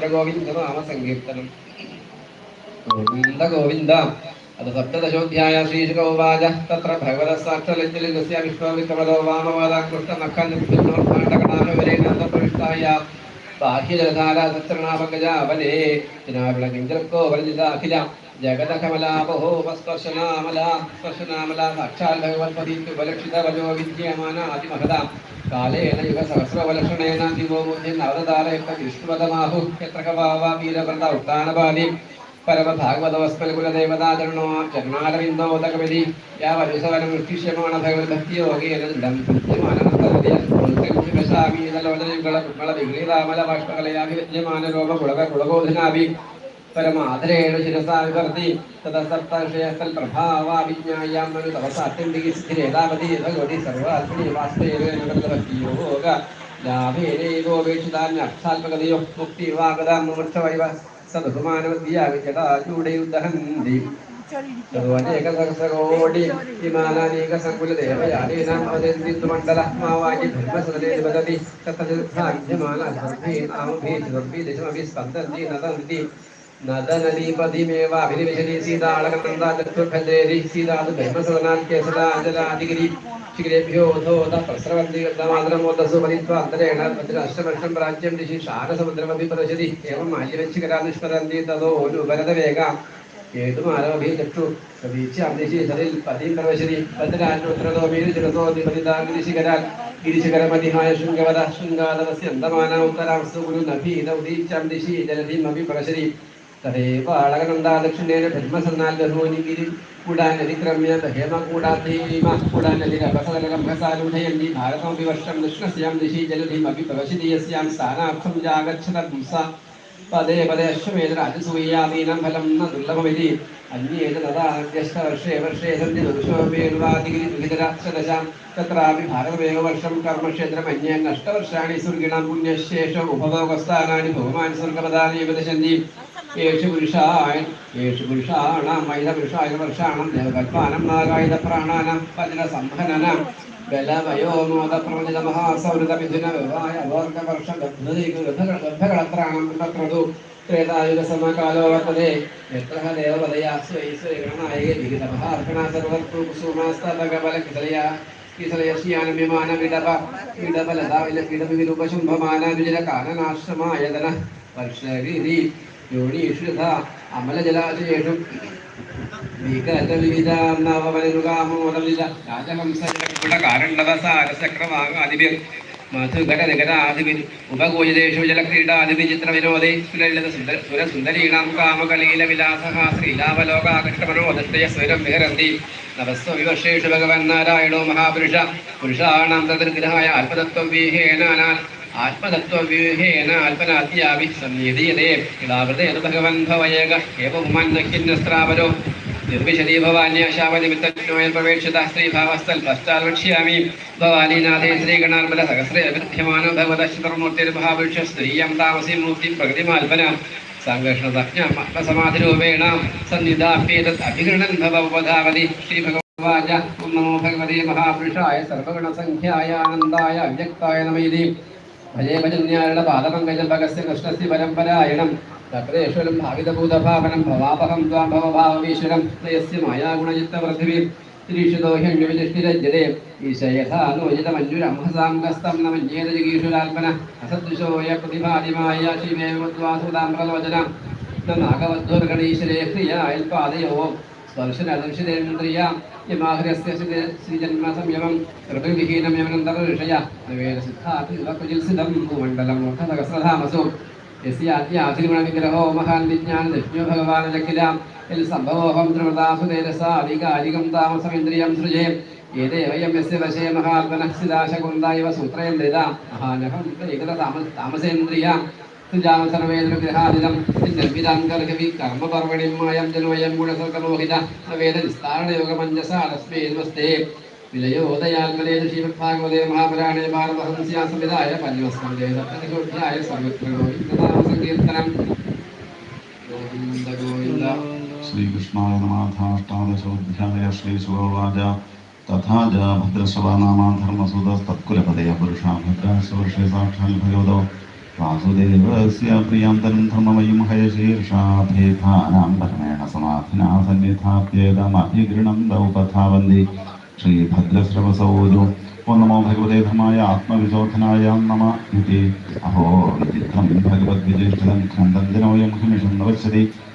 സർവത്ര ഗോവിന്ദനാമ സങ്കീർത്തനം ഗോവിന്ദ ഗോവിന്ദ അത് സപ്തദശോധ്യായ ശ്രീശുകൗവാച തത്ര ഭഗവത സാക്ഷലജ്ജലിംഗസ്യ വിശ്വവിക്രമദോ വാമവാദ കൃഷ്ണനഖണ്ഡകണാമവരേണായ ബാഹ്യജലധാരാതൃണാപഗജാവലേ ജനാവിളകിഞ്ചർക്കോ വരജിതാഖില ജഗദകമലാപഹോപസ്പർശനാമല സ്പർശനാമല സാക്ഷാൽ ഭഗവത്പതി ഉപലക്ഷിത വലോ വിദ്യമാന അതിമഹത కాలేన యుగ సహస్రవలక్షణైన దివో ముందు నవరదాల యొక్క విష్ణువదమాహు యత్రకవావ వీరవ్రత ఉత్తానబాది పరమ భాగవతవస్పలకుల దేవతాదరుణో జగనారవిందోదకమిది యావరుసవరం శిష్యమాణ భగవద్భక్తి యోగేన దృఢం ప్రత్యమానంతరదయ విజ్ఞాన రూప కుడగ కుడగోధనాభి ശിരസാ വിവർത്തി തദസപ്തർഷയസ്ഥൽ പ്രഭാവാഭിജ്ഞായാം മനു തവസാത്യന്തികി സ്ഥിരേതാവതി ഭഗവതി സർവാത്മനി വാസ്തേവോഗ ലാഭേനൈവോപേക്ഷിതാന്യർത്ഥാത്മകതയോ മുക്തി വാഗതാം മുമുക്ഷവൈവ സദുമാനവദ്യാവിജടാചൂടയുദ്ധഹന്തി അനേക സഹസ്രകോടി വിമാനാനേക സങ്കുല ദേവയാനേനാം അവതന്തിന്ദുമണ്ഡല മാവാജി ബ്രഹ്മസദനേ വദതി ദശമഭി സ്പന്ദന്തി നദന്തി. നദനദീപതിമേവ അഭിനിവേശതി സീതാളകനന്ദാചതുർഭദ്രേരി സീതാത് ബ്രഹ്മസദനാൻ കേസദാജലാദിഗിരി ശിഖിരേഭ്യോ ധോത പ്രസ്രവന്തി മാതരമോദസു പതിത്വ അന്തരേണ അഷ്ടവർഷം പ്രാച്യം ദിശി ക്ഷാരസമുദ്രമഭി പ്രശതി ഏവം മാല്യവച്ചികരാനിഷ്പരന്തി തതോ ഉപരതവേഗ ഏതുമാനവഭി ചക്ഷു പ്രതീക്ഷ്യാം ദിശി സതിൽ പതിം പ്രവശതി ഭദ്രാനുത്രതോ വീരചിരതോ നിപതിതാഗ്നിശിഖരാൽ. ഗിരിശിഖരമതിമായ ശൃംഗവര ശൃംഗാദവസ്യ അന്തമാന ഉത്തരാംസ്തു ഗുരു നഭീത ദിശി ജലധിമഭി പ്രവശതി തദേവ അളകനന്ദാദക്ഷിണേന ബ്രഹ്മസന്നാൽ ബഹൂനി ഗിരി കൂടാനതിക്രമ്യ ഹേമ കൂടാധീമ കൂടാനതിരഭസകലംഭസാലൂഢയന്തി ഭാരതമപി വർഷം ദക്ഷിണസ്യാം ദിശി ജലധിമപി പ്രവശിതീയസ്യാം സ്ഥാനാർത്ഥം ജാഗച്ഛത പുംസ. പദേ പദേ അശ്വമേത രാജസൂയാദീനം ഫലം ന ദുർലഭമിതി. അന്യേത തഥാദ്യഷ്ട വർഷേ വർഷേ സന്ധി ദുർശോപേർവാദിഗിരി ദുഹിതരാക്ഷദശാം തത്രാപി ഭാരതമേവ വർഷം കർമ്മക്ഷേത്രം അന്യാൻ അഷ്ടവർഷാണി സ്വർഗിണം പുണ്യശേഷം ഉപഭോഗസ്ഥാനാനി ഭഗവാൻ സ്വർഗപദാനി വിദശന്തി യേഷു പുരുഷായ യേഷു പുരുഷാണാം മൈത പുരുഷായ വർഷാണം ദേവകൽപ്പാനം നാഗായുധ പ്രാണാനം പതിന സംഭനനം ബലവയോമോദപ്രവചിത മഹാസൗഹൃദ മിഥുന വ്യവായ അവർഗ വർഷ ഗർഭകളത്രാണം തത്രതു ത്രേതായുഗ സമകാലോ വർത്തതേ എത്ര ദേവപദയാ സ്വൈ സ്വൈ ഗണനായകേ വിഹിതമഹാർഹണ സർവത്തു കുസുമാസ്തബല കിസലയാ കിസലയശ്യാനം വിമാന വിടപ വിടപലതാവില വിടവിരൂപശുംഭമാന വിജല കാനനാശ്രമായതന വർഷരീതി യോനീഷു യഥാ അമലജലാശയേഷു സുലളിത സുന്ദര സുരസുന്ദരീണാം കാമകലീല വിലാസഃ ശ്രീലാവലോകാകൃഷ്ടമനോദൃഷ്ടയ സ്വരം വിഹരന്തി. നവസ്വ വിവർഷേഷു ഭഗവൻ നാരായണോ മഹാപുരുഷ. പുരുഷാണാം തദർഗ്രഹായ അല്പതത്വം ആത്മതത്വവ്യൂഹേന അല്പനാത്യാവി സംനിധീയതേ അത് ഭഗവൻ ഭവയേക ഏവമുമൻ നഖ്യന്യസ്ത്രാവരോ നിർവിശദീ ഭവാന്യാശാവനിമിത്തോയൽ പ്രവേക്ഷിത ശ്രീഭാവസ്ഥൽ പശ്ചാൽ വക്ഷ്യാമി ഭവാനീനാഥേ ശ്രീഗണാർബല സഹസ്രേ അഭിധ്യമാനോ ഭഗവതശ്വരമൂർത്തിർമഹാപുരുഷ സ്ത്രീയം താമസീ മൂർത്തി പ്രകൃതിമാൽപന. സംഘർഷണസമാധിരൂപേണ സന്നിധാപ്യേതത് അഭിഗണൻ ഭവപദാവതി ശ്രീഭഗവാജ ഓം നമോ ഭഗവതേ മഹാപുരുഷായ സർവഗണസംഖ്യായ ആനന്ദായ അവ്യക്തായ നമൈതി. ഭജേ ഭജന്യാരുടെ പാദപങ്കജം ഭഗസ്യ കൃഷ്ണസ്യ പരമ്പരായണം. തത്രേശ്വരം ഭാവിതഭൂതഭാവനം ഭവാപഹം ത്വാം ഭവഭാവീശ്വരം ത്രയസ്യ മായാഗുണചിത്തവൃഥിവി ശ്രീഷുദോഹ്യണ്യവിധിഷ്ഠിരജ്യതേ ഈശയഥാനോചിതമഞ്ജുരംഹസാംഗസ്തം നമന്യേത ജഗീഷുരാൽപന അസദൃശോയ പ്രതിഭാതിമായ ശ്രീമേവദ്വാസുതാം പ്രലോചന നാഗവദ്ധോർഗണീശ്വരേ ക്രിയായൽപാദയോ സ്പർശനദർശിതേന്ദ്രിയ യമാഹ്രസ്യ ശ്രീജന്മ സംയമം ഋതുവിഹീനം യമനന്തർഷയ നിവേദസിദ്ധാതിൽ ഭൂമണ്ഡലം സഹസ്രധാമസു യസ്യാദ്യാതിരുഗുണവിഗ്രഹോ മഹാൻ വിജ്ഞാന ദക്ഷ്ണ്യോ ഭഗവാൻ ലഖിലാം യൽ സംഭവോഹം ത്രിവൃതാസുതേരസാധികാരികം താമസമിന്ദ്രിയം സൃജേ ഏതേവയം യസ്യ വശേ മഹാത്മനഃസിദാശകുന്ദ ഇവ സൂത്രയന്ദ്രിത മഹാനഹം ഏകത താമ താമസേന്ദ്രിയ സുജാമ സർവേന്ദ്രഗ്രഹാദിതം നിർവിധാങ്കർഹവി കർമ്മപർവണിമായം ജനോയം ഗുണസർഗമോഹിത വേദ വിസ്താരണയോഗമഞ്ജസാരസ്മേ നമസ്തേ വിലയോദയാത്മനേതു ശ്രീമദ്ഭാഗവതേ മഹാപുരാണേ ഭാരതഹംസ്യാ സംവിധായ പഞ്ചമസ്കന്ധേ സപ്തദശോധ്യായ സർവത്രഗോവിന്ദനാമസങ്കീർത്തനം ഗോവിന്ദ ഗോവിന്ദ श्रीकृष्णाय नमाथाष्टादशोऽध्याय श्रीसुगोवाच तथा च भद्रश्रवा नामा धर्मसुतस्तत्कुलपदय पुरुषा भद्राश्रवर्षे साक्षात् भगवतो വാസുദേവസ്യാപ്രിയാന്തരം ധർമ്മമയും ഹയശീർഷാഭേദാനാം ധർമ്മേണ സമാധിനാ സന്നിധാപ്യേതമഭിഗൃണന്ത ഉപധാവന്തി ശ്രീഭദ്രശ്രവസൗരു ഓ നമോ ഭഗവതേ ധമായ ആത്മവിശോധനായാം നമ ഇതി. അഹോ വിചിത്രം ഭഗവത് വിജേഷ്ടം ഖണ്ഡന്തിനോയം ഹിമിഷം നവശ്യതി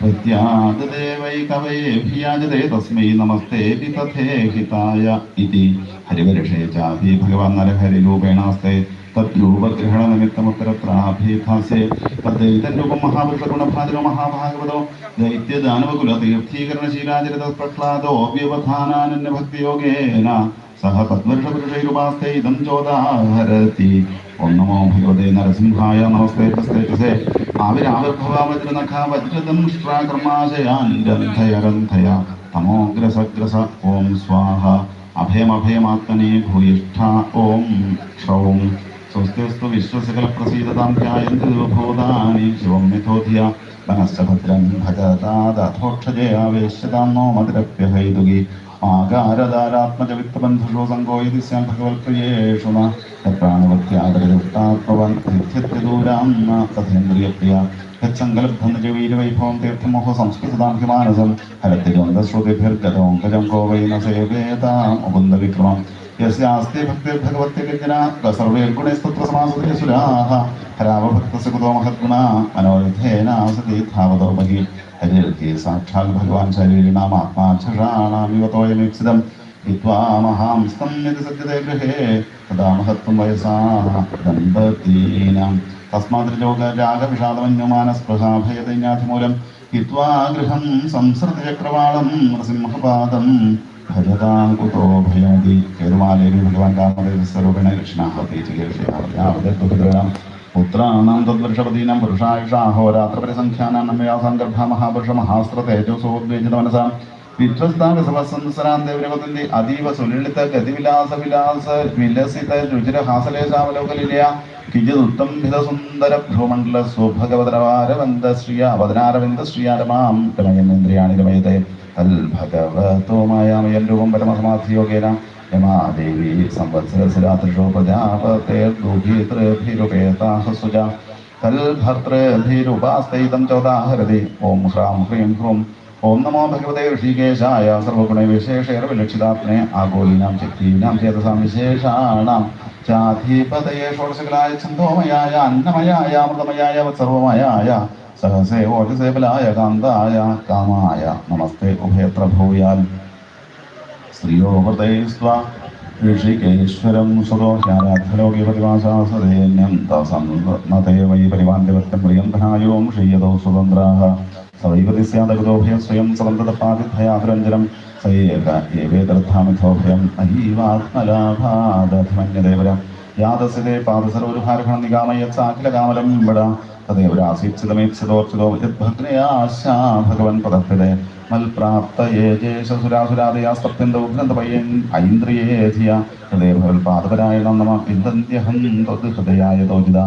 പ്രത്യാഗതേവൈ കവയെ ഭിയാജതേ തസ്മൈ നമസ്തേതി തഥേഹിതായ ഇതി. ഹരിപരിഷേ ചാഭി ഭഗവാൻ നരഹരിരൂപേണാസ്തേ തദ്രൂപഗ്രഹണ നിമിത്തമുത്തരത്രാഭിധാസേ തദ്ദൈതരൂപം മഹാപുരുഷഗുണഭാജനോ മഹാഭാഗവതോ ദൈത്യദാനവകുല തീർത്ഥീകരണശീലാചരിത പ്രഹ്ലാദോ വ്യവധാനാനന്യ ഭക്തിയോഗേന सह तद्वर्षपुरुषैरुपास्ते इदं ॐ नमो भगवते नरसिंहाय नमस्ते आविराविर्भवावज्रनखा रन्थय रन्थय तमोग्रसग्रस ॐ स्वाहा। अभयमभयमात्मने भूयिष्ठा ॐ क्षौं। स्वस्तिस्तु विश्वसकलप्रसीदतां ध्यायन्ति दुर्भूतानि शिवं मिथोधिया। वनश्च भद्रं भजतादथोक्षजे आवेश्यतां नो मतिरप्यहैतुकी ആകാരധാരാത്മജവിത്തബന്ധുഷോ സങ്കോയതി സ്യാം ഭഗവത്പ്രിയേഷുണ പ്രാണവത്യാദരദുഷ്ടാത്മവാൻ സിദ്ധ്യത്യദൂരാം തഥേന്ദ്രിയപ്രിയ യത്സങ്കലബ്ധനജവീരവൈഭവം തീർത്ഥമോഹ സംസ്കൃതദാംഹിമാനസം ഹരത്തിരുവന്തശ്രുതിഭിർഗതോങ്കജം ഗോവൈന സേവേതാം ഉപന്ദവിക്രമം യസ്യാസ്തി ഭക്തിർഭഗവത്യജനാത്ര സർവേർഗുണൈസ്തത്രസമാസുരേസുരാഹ ഹരാവഭക്തസുകുതോ മഹദ്ഗുണ മനോരഥേന സതീ ധാവതോ ബഹിർ ഹരിർത്തി സാക്ഷാൽ ഭഗവാൻ ശരീരിണാം ആത്മാക്ഷരാണാമിവ തോയനിക്ഷിതം സത്യതേ ഗൃഹേ. തഥാ വയസാ ദമ്പതീനാം. തസ്മാതിൽ ലോക രാഗവിഷാദമന്യമാനസ്പൃഹാഭയതൈന്യാധിമൂലം ഹിത്വാ ഗൃഹം സംസൃതചക്രവാളം നൃസിംഹപാദം. ഭഗവാൻ കാമദേവ സ്വരൂപേണ ലക്ഷണാഹ പ്രീതികേഷയാവതാം പുത്രാണാം തദ്വർഷപതീനാം പുരുഷായുഷാഹോരാത്രപരിസംഖ്യാനാം നമയാസാം ഗർഭ മഹാപുരുഷ മഹാസ്ത്ര തേജോസോദ്വേജിത മനസാം വിധ്വസ്താകസവസംസരാം ദേവരവതന്തി അതീവ സുലളിത ഗതിവിലാസ വിലാസ വിലസിത രുചിര ഹാസലേശാവലോകലിലയ കിജിതുത്തം ഹിതസുന്ദര ഭ്രൂമണ്ഡല സുഭഗവതരവാരവന്ദ ശ്രീയ അവതനാരവിന്ദ ശ്രിയാരമാം രമയന്നേന്ദ്രിയാണി രമയത്തെ തൽഭഗവതോ മായാമയം രൂപം പരമസമാധിയോഗേന സംവത്സരസിരാത്രിഷോ പ്രജാപതേർദുഭീതൃഭിരുപേതാഹ സുജ തൽഭർത്തൃഭിരുപാസ്തൈതം ചോദാഹരതി. ഓം ഹ്രാം ഹ്രീം ഹ്രൂം. ഓം നമോ ഭഗവതേ ഋഷികേശായ. സർവഗുണവിശേഷേർവിലക്ഷിതാത്മനെ ആഗോലിനാം ശക്തീനാം ചേതസാം വിശേഷാണാം. ചാധീപതയെ ഷോഡശകലായ ഛന്ദോമയായ അന്നമയായ അമൃതമയായ സർവമയായ സഹസേ ഓജസേബലായ കാന്തായ കാമായ. നമസ്തേ. ഉഭയത്ര ഭൂയാൽ. സ്ത്രീയോ വ്രതൈസ്വ ഋഷികേശ്വരം സ്വതോ ഹ്യാരാധ്യലോകിപതിവാസാസദേന്യം തസം നതേ വൈ പരിവാന്യവത്യം പ്രിയം ധനായോം ശ്രീയതോ സ്വതന്ത്രാः സവൈവതി സ്യാദഗതോഭയം സ്വയം സബന്ധതപാതിഭയാതുരഞ്ജനം സ ഏക ഏവേതർത്ഥാമിഥോഭയം അഹീവാത്മലാഭാദധിമന്യദേവരം യാദസ്യതേ പാദസരോരുഹാരഹണം നിഗാമയത്സാഖിലകാമലം വിട. തദൈവരാസീപ്സിതമേപ്സിതോർച്ചിതോ ഭഗ്നയാശാ ഭഗവൻ പദഹൃദേ മൽപ്രാപ്തയേ ജേഷസുരാസുരാദയാസ്തപ്യന്തോ ഗ്രന്ഥപയ്യൻ ഐന്ദ്രിയേധിയ ഹൃദയഭവൽ പാദപരായണം നമ പിന്ദന്ത്യഹം ത്വത് ഹൃദയായ തോജിത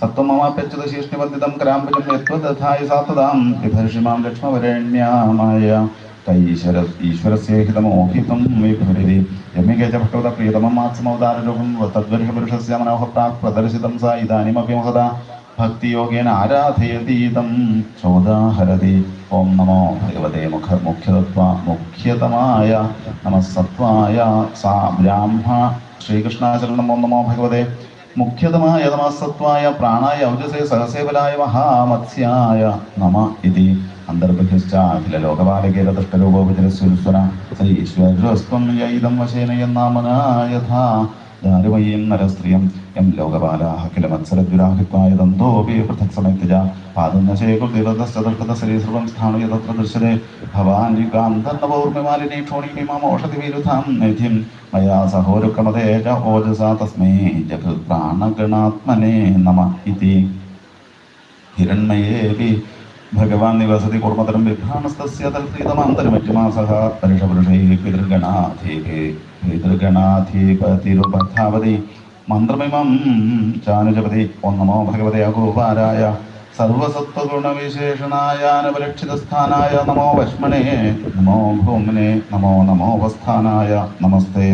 സത്വമമാപ്യച്യുത ശീഷ്ണിവർദ്ധിതം കരാംബുജം യത്വദധായ സാത്തതാം വിഭർഷിമാം ലക്ഷ്മവരണ്യാമായ കൈശ്വര ഈശ്വരസ്യേഹിതമോഹിതം വിഭുരിതി യമ്യകേച ഭക്തവത പ്രിയതമം മാത്സമവതാരരൂപം തദ്വർഷപുരുഷസ്യ മനോഹ പ്രാക് പ്രദർശിതം സ ഇതാനിമപി മഹത ഭക്തിയോഗേന ആരാധയതീതം ചോദാഹരതി. ഓം നമോ ഭഗവതേ മുഖ മുഖ്യതത്വ മുഖ്യതമായ നമസത്വായ സാ ബ്രാഹ്മ ശ്രീകൃഷ്ണാചരണം. ഓം നമോ ഭഗവതേ. മുഖ്യതമായ നമസത്വായ പ്രാണായ ഔജസേ സഹസേവലായ മഹാമത്സ്യായ നമ ഇതി. അന്തർബഹിശ്ചാഖില ലോകപാലകേര ദൃഷ്ടരൂപോപചരസ്വര സ ഈശ്വരസ്ത്വം യൈതം വശേന ദാരുമയീം നരസ്ത്രിയം യം ലോകപാലാഹ കില പൃഥക് സമയത്തിജ സഹോരുക്രമതേജ ഓജസാ നമ ഇതി. ഭഗവാൻ നിവസതി കുർമ്മതരം വിഭ്രാമസ്തസ്യ തൽപ്രീതമാന്തരമറ്റുമാസഃ പരുഷപുരുഷൈः പിതൃഗണാധീः പിതൃഗണാധീപതിരുപഥാവതി മന്ത്രമിമം ചാനുജപതി. ഓം നമോ ഭഗവതേ അഗോപാരായ. സർവസത്വഗുണവിശേഷണായാനപലക്ഷിതസ്ഥാനായ നമോ വഷ്മണേ നമോ ഭൂമനേ. നമോ നമോ വസ്ഥാനായ നമസ്തേ.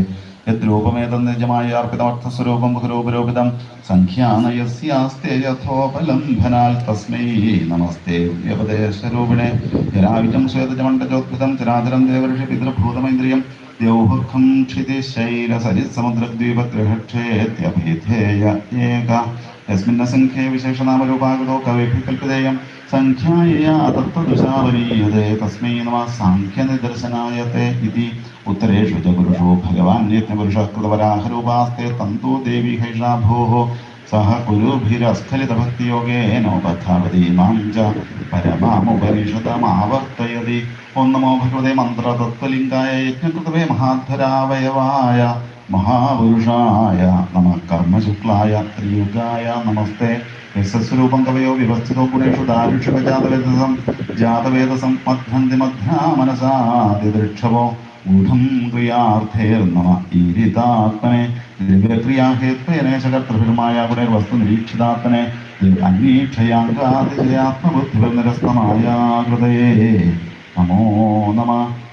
യദ്രൂപമേതം നിജമായ അർപ്പിതമർത്ഥസ്വരൂപം ബഹുരൂപരൂപിതം സംഖ്യാനയസ്യാസ്തേ യഥോപലംഭനാൽ തസ്മൈ നമസ്തേ വ്യപദേശരൂപിണെ ജരാവിജം ശ്വേതജമണ്ഡജോദ്ഭിതം ചരാചരം ദേവർഷി പിതൃഭൂതമൈന്ദ്രിയം ദ്യൗഹുഖം ക്ഷിതിശൈലസരിസമുദ്രദ്വീപഗ്രഹക്ഷേത്യഭിധേയ ഏക യസ്മിന്ന സംഖ്യേ വിശേഷനാമരൂപാകൃതോ കവേഭ്യ കൽപ്പിതേയം സംഖ്യായ അതത്വദുശാവരീയതേ തസ്മൈ നമ സാഖ്യനിദർശനായത്തെ ഇതി ഉത്തരേഷു ച പുരുഷോ ഭഗവാൻ യജ്ഞപുരുഷകൃതവരാഹരൂപാസ്തേ തന്തോ ദേവി ഹൈഷാഭോः സഹ ഗുരുഭിരസ്ഖലിതഭക്തിയോഗേനോപധാവതി മാം ച പരമാമുപനിഷതമാവർത്തയതി ഓം നമോ ഭഗവതേ മന്ത്രതത്വലിംഗായ യജ്ഞകൃതവേ മഹാധരാവയവായ മഹാപുരുഷായ നമ കർമ്മശുക്ലായ ത്രിയുഗായ നമസ്തേ. യശസ്വരൂപം കവയോ വിവസ്ഥിതോ ഗുണേഷു ദാരുഷുഖജാതവേദസം ജാതവേദസം. മധ്യന്തിമധ്യാ മനസാതിദൃക്ഷവോ ഗൂഢം ക്രിയാർത്ഥേർന്നമ ഈരിതാത്മനെ. ദിവ്യക്രിയാഹേത്വേനേശകർത്തൃമായ അവിടെ വസ്തു നിരീക്ഷിതാത്മനെ. അന്വേക്ഷയാത്മബുദ്ധിനിരസ്തമായ ഹൃദയേ നമോ നമ.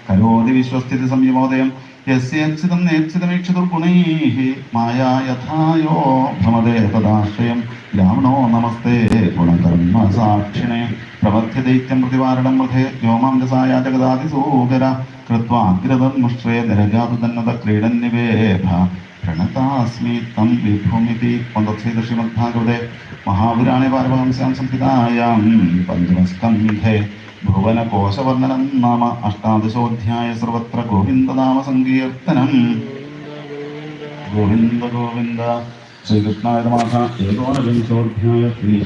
കരോതി വിശ്വസ്ഥിതി സംയമോദയം. യസ്യേത്സിതം നേത്സിതമീക്ഷിതുർഗുണൈः മായാ യഥായോ ഭ്രമതേ തദാശ്രയം ബ്രാഹ്മണോ നമസ്തേ ഗുണകർമ്മ സാക്ഷിണേ പ്രവർത്തി ദൈത്യം പ്രതിവാരണം മൃധേ വ്യോമാം രസായ ജഗദാതിസൂകര കൃത്വാഗ്രതന്മുഷ്ട്രേ നിരഗാതുതന്നത ക്രീഡന്നിവേഭ പ്രണതാസ്മി തം വിഭുമിതി പന്തശ്രീത ശ്രീമദ്ഭാഗവതേ മഹാപുരാണേ പാരമഹംസ്യാം സംഹിതായാം പഞ്ചമസ്കന്ധേ ഭുവനകോശവർണനം നാമ അഷ്ടാദശോധ്യായ സർവത്ര ഗോവിന്ദനാമ സങ്കീർത്തനം. ഗോവിന്ദ ഗോവിന്ദ. ശ്രീകൃഷ്ണായ നമഃ ഏകോനവിംശോധ്യായ ശ്രീ